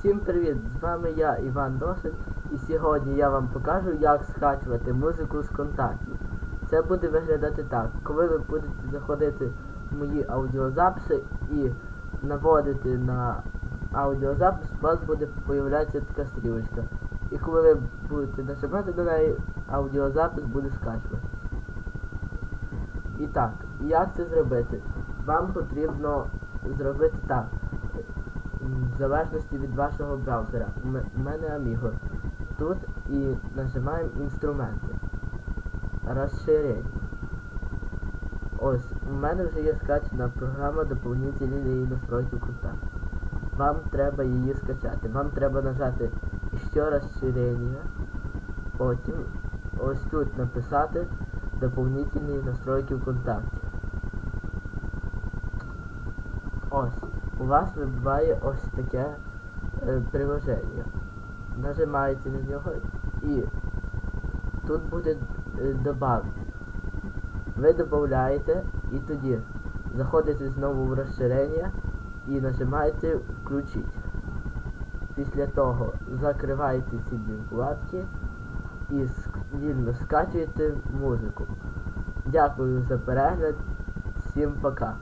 Всім привіт! З вами я, Іван Досить, і сьогодні я вам покажу, як скачувати музику з контактів. Це буде виглядати так. Коли ви будете заходити в мої аудіозаписи і наводити на аудіозапис, у вас буде появлятися така стрілочка. І коли ви будете нажимати на неї, аудіозапис буде скачуватися. І так, як це зробити? Вам потрібно зробити так. Залежності від вашого браузера. У мене Amigo. Тут і нажимаємо інструменти. Розширення. Ось, у мене вже є скачана програма доповнительної настройки контакту. Вам треба її скачати. Вам треба нажати ще розширення. Потім ось тут написати доповнительні настройки ВКонтакте. Ось, у вас вибиває ось таке е, приложення. Нажимаєте на нього і тут буде е, добавити. Ви додаєте і тоді заходите знову в розширення і нажимаєте включити. Після того закриваєте ці дві вкладки і вільно скачуєте музику. Дякую за перегляд. Всім пока.